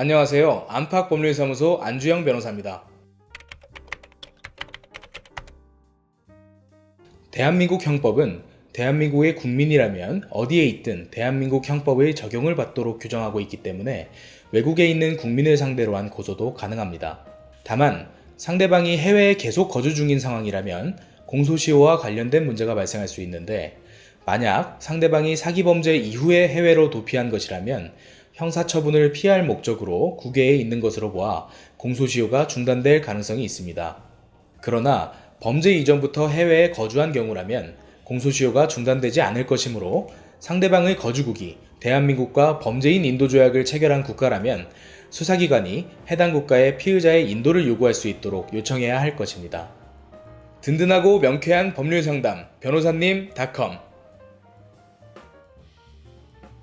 안녕하세요. 안팎법률사무소 안주영 변호사입니다. 대한민국 형법은 대한민국의 국민이라면 어디에 있든 대한민국 형법의 적용을 받도록 규정하고 있기 때문에 외국에 있는 국민을 상대로 한 고소도 가능합니다. 다만 상대방이 해외에 계속 거주 중인 상황이라면 공소시효와 관련된 문제가 발생할 수 있는데 만약 상대방이 사기 범죄 이후에 해외로 도피한 것이라면 형사처분을 피할 목적으로 국외에 있는 것으로 보아 공소시효가 중단될 가능성이 있습니다. 그러나 범죄 이전부터 해외에 거주한 경우라면 공소시효가 중단되지 않을 것이므로 상대방의 거주국이 대한민국과 범죄인 인도 조약을 체결한 국가라면 수사기관이 해당 국가의 피의자의 인도를 요구할 수 있도록 요청해야 할 것입니다. 든든하고 명쾌한 법률 상담 변호사님.com